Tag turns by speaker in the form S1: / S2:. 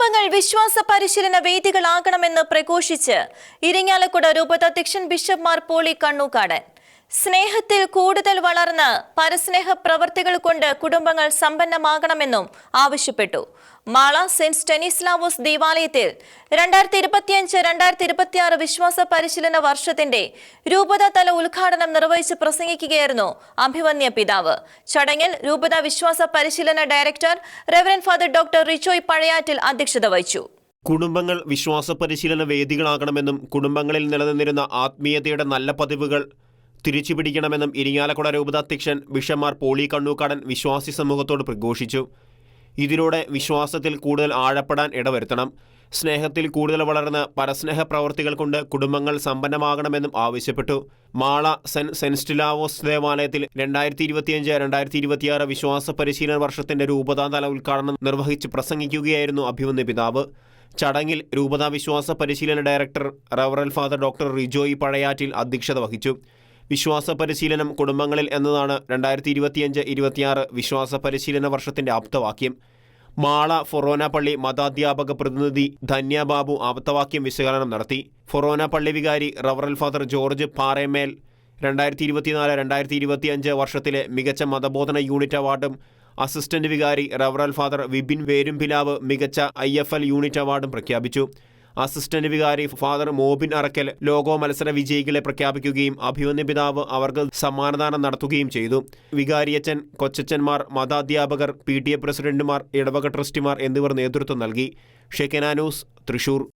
S1: കുടുംബങ്ങൾ വിശ്വാസ പരിശീലന വേദികളാകണമെന്ന് പ്രഘോഷിച്ച് ഇരിങ്ങാലക്കുട രൂപതാധ്യക്ഷൻ ബിഷപ്പ് മാർ പോളി കണ്ണൂക്കാടൻ. സ്നേഹത്തിൽ കൂടുതൽ വളർന്ന് പരസ്നേഹ പ്രവർത്തികൾ കൊണ്ട് കുടുംബങ്ങൾ സമ്പന്നമാകണമെന്നും ആവശ്യപ്പെട്ടു. മാള സെന്റ് സ്റ്റെനിസ്ലാവോസ് ദേവാലയത്തിൽ രണ്ടായിരത്തി ഇരുപത്തിയഞ്ച് രണ്ടായിരത്തി ഇരുപത്തിയാറ് വിശ്വാസ പരിശീലന വർഷത്തിന്റെ രൂപതാതല ഉദ്ഘാടനം നിർവഹിച്ച് പ്രസംഗിക്കുകയായിരുന്നു അഭിമന്യ പിതാവ്. ചടങ്ങിൽ രൂപത വിശ്വാസ പരിശീലന director reverend father doctor Rijoy Pazhayattil അധ്യക്ഷത വഹിച്ചു.
S2: കുടുംബങ്ങൾ വിശ്വാസ പരിശീലന വേദികളാകണമെന്നും കുടുംബങ്ങളിൽ നിലനിന്നിരുന്ന ആത്മീയതയുടെ നല്ല പതിവുകൾ തിരിച്ചുപിടിക്കണമെന്നും ഇരിങ്ങാലക്കുട രൂപതാധ്യക്ഷൻ ബിഷമാർ പോളി കണ്ണൂക്കാടൻ വിശ്വാസി സമൂഹത്തോട് പ്രഘോഷിച്ചു. ഇതിലൂടെ വിശ്വാസത്തിൽ കൂടുതൽ ആഴപ്പെടാൻ ഇടവരുത്തണം. സ്നേഹത്തിൽ കൂടുതൽ വളർന്ന് പരസ്നേഹ പ്രവർത്തികൾ കൊണ്ട് കുടുംബങ്ങൾ സമ്പന്നമാകണമെന്നും ആവശ്യപ്പെട്ടു. മാള സെന്റ് സെൻസ്റ്റിലാവോസ് ദേവാലയത്തിൽ രണ്ടായിരത്തി ഇരുപത്തിയഞ്ച് രണ്ടായിരത്തി ഇരുപത്തിയാറ് വിശ്വാസ പരിശീലന വർഷത്തിന്റെ രൂപതാതല ഉദ്ഘാടനം നിർവഹിച്ച് പ്രസംഗിക്കുകയായിരുന്നു അഭിമന്യ പിതാവ്. ചടങ്ങിൽ രൂപതാ വിശ്വാസ പരിശീലന ഡയറക്ടർ റവറൽ ഫാദർ ഡോക്ടർ റിജോയി പഴയാറ്റിൽ അധ്യക്ഷത വഹിച്ചു. വിശ്വാസ പരിശീലനം കുടുംബങ്ങളിൽ എന്നതാണ് രണ്ടായിരത്തി ഇരുപത്തിയഞ്ച് ഇരുപത്തിയാറ് വിശ്വാസ പരിശീലന വർഷത്തിന്റെ ആപ്തവാക്യം. മാള ഫൊറോന പള്ളി മതാധ്യാപക പ്രതിനിധി ധന്യബാബു ആപ്തവാക്യം വിശകലനം നടത്തി. ഫൊറോന പള്ളി വികാരി റവറൽ ഫാദർ ജോർജ് പാറേമേൽ രണ്ടായിരത്തി ഇരുപത്തിനാല് രണ്ടായിരത്തി ഇരുപത്തിയഞ്ച് വർഷത്തിലെ മികച്ച മതബോധന യൂണിറ്റ് അവാർഡും അസിസ്റ്റന്റ് വികാരി റവറൽ ഫാദർ വിപിൻ വേരുംപിലാവ് മികച്ച ഐ യൂണിറ്റ് അവാർഡും പ്രഖ്യാപിച്ചു. അസിസ്റ്റന്റ് വികാരി ഫാദർ മോബിൻ അറക്കൽ ലോകോ മത്സര വിജയികളെ പ്രഖ്യാപിക്കുകയും അഭിമന്യ പിതാവ് അവർക്ക് സമ്മാനദാനം നടത്തുകയും ചെയ്തു. വികാരിയച്ചൻ കൊച്ചച്ചന്മാർ മതാധ്യാപകർ പി ടി എ പ്രസിഡന്റുമാർ ഇടവക ട്രസ്റ്റിമാർ എന്നിവർ നേതൃത്വം നൽകി. ഷെക്കനാനൂസ് തൃശൂർ.